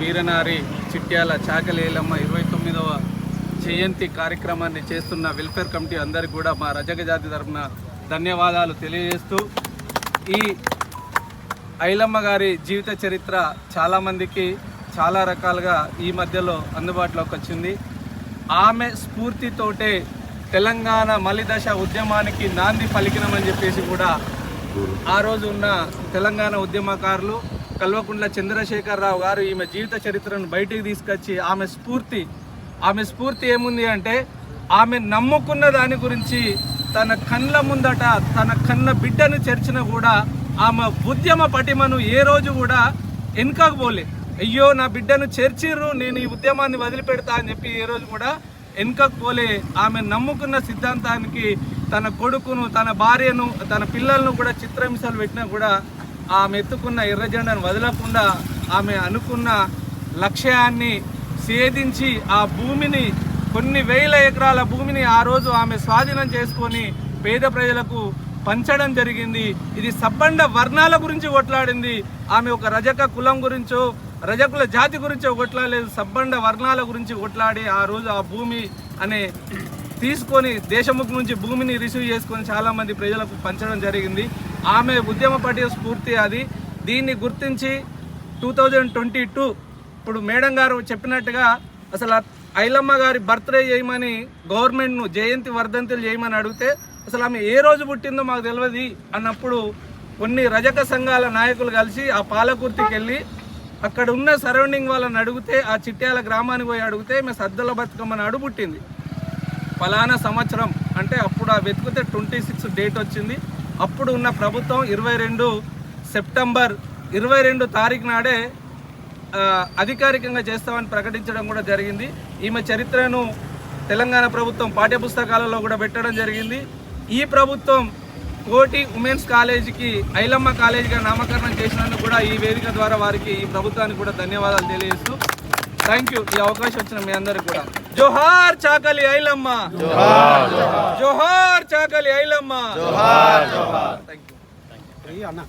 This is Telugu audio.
వీరనారి చిట్యాల చాకలేలమ్మ ఇరవై తొమ్మిదవ జయంతి కార్యక్రమాన్ని చేస్తున్న వెల్ఫేర్ కమిటీ అందరికీ కూడా మా రజక జాతి తరఫున ధన్యవాదాలు తెలియజేస్తూ ఈ ఐలమ్మ గారి జీవిత చరిత్ర చాలామందికి చాలా రకాలుగా ఈ మధ్యలో అందుబాటులోకి వచ్చింది. ఆమె స్ఫూర్తితోటే తెలంగాణ మలిదశ ఉద్యమానికి నాంది పలికినమని చెప్పేసి కూడా ఆ రోజు ఉన్న తెలంగాణ ఉద్యమకారులు కల్వకుంట్ల చంద్రశేఖరరావు గారు ఈమె జీవిత చరిత్రను బయటికి తీసుకొచ్చి ఆమె స్ఫూర్తి ఆమె స్ఫూర్తి ఏముంది అంటే ఆమె నమ్ముకున్న దాని గురించి తన కళ్ళ ముందట తన కన్న బిడ్డను చేర్చిన కూడా ఆమె ఉద్యమ పటిమను ఏ రోజు కూడా వెనుకకు పోలే అయ్యో నా బిడ్డను చేర్చిర్రు నేను ఈ ఉద్యమాన్ని వదిలిపెడతా అని చెప్పి ఏ రోజు కూడా వెనుకకు పోలే ఆమె నమ్ముకున్న సిద్ధాంతానికి తన కొడుకును తన భార్యను తన పిల్లలను కూడా చిత్రహింసలు పెట్టినా కూడా ఆమె ఎత్తుకున్న ఎర్రజెండను వదలకుండా ఆమె అనుకున్న లక్ష్యాన్ని సేధించి ఆ భూమిని కొన్ని వేల ఎకరాల భూమిని ఆ రోజు ఆమె స్వాధీనం చేసుకొని పేద ప్రజలకు పంచడం జరిగింది. ఇది సబ్బండ వర్ణాల గురించి కొట్లాడింది. ఆమె ఒక రజక కులం గురించో రజకుల జాతి గురించో కొట్లాడలేదు. సబ్బండ వర్ణాల గురించి కొట్లాడి ఆ రోజు ఆ భూమి అనే తీసుకొని దేశముఖి నుంచి భూమిని రిసీవ్ చేసుకొని చాలామంది ప్రజలకు పంచడం జరిగింది. ఆమె ఉద్యమ పటి స్ఫూర్తి అది. దీన్ని గుర్తించి టూ థౌజండ్ ట్వంటీ టూ ఇప్పుడు మేడం గారు చెప్పినట్టుగా అసలు ఆ ఐలమ్మ గారి బర్త్డే చేయమని గవర్నమెంట్ను జయంతి వర్ధంతులు చేయమని అడిగితే అసలు ఆమె ఏ రోజు పుట్టిందో మాకు తెలియదు అన్నప్పుడు కొన్ని రజక సంఘాల నాయకులు కలిసి ఆ పాలకుర్తికి వెళ్ళి అక్కడ ఉన్న సరౌండింగ్ వాళ్ళని అడిగితే ఆ చిట్యాల గ్రామానికి పోయి అడిగితే మేము సద్దల బతుకమ్మ నాడు పుట్టింది. ఫలానా సంవత్సరం అంటే అప్పుడు ఆ వెతికితే ట్వంటీ సిక్స్ డేట్ వచ్చింది. అప్పుడు ఉన్న ప్రభుత్వం ఇరవై రెండు సెప్టెంబర్ ఇరవై రెండు తారీఖు నాడే అధికారికంగా చేస్తామని ప్రకటించడం కూడా జరిగింది. ఈమె చరిత్రను తెలంగాణ ప్రభుత్వం పాఠ్యపుస్తకాలలో కూడా పెట్టడం జరిగింది. ఈ ప్రభుత్వం కోటి ఉమెన్స్ కాలేజీకి ఐలమ్మ కాలేజీగా నామకరణం చేసినందుకు కూడా ఈ వేదిక ద్వారా వారికి ఈ ప్రభుత్వానికి కూడా ధన్యవాదాలు తెలియజేస్తూ థ్యాంక్ యూ ఈ అవకాశం వచ్చిన మీ అందరికి కూడా. జోహార్ చాకలి ఐలమ్మ. జోహార్ చాకలి ఐలమ్మ. థ్యాంక్ యూ అన్న